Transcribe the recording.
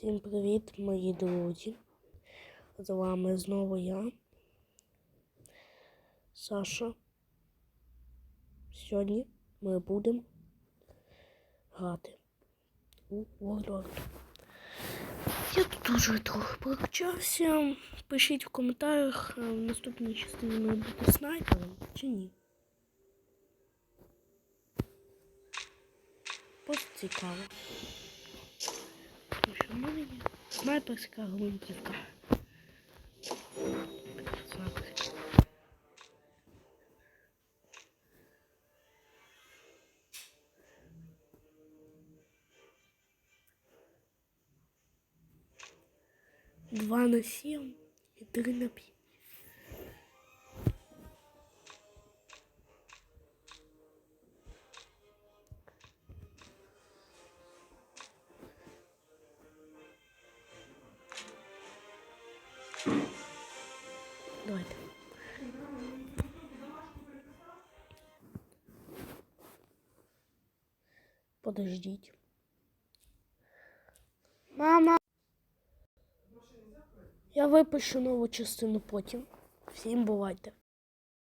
Всім привіт, мої друзі. З вами знову я, Саша. Сьогодні ми будемо грати у Warlord. Я тут уже трохи прокачався. Пишіть в коментарях, е, в наступній частині ми бути снайпером чи ні. Просто цікаво. Снайперська гвинтівка. Два на сім і три на п'ять. Давайте. Подождіть. Мама. Я випишу нову частину потім. Всім бувайте.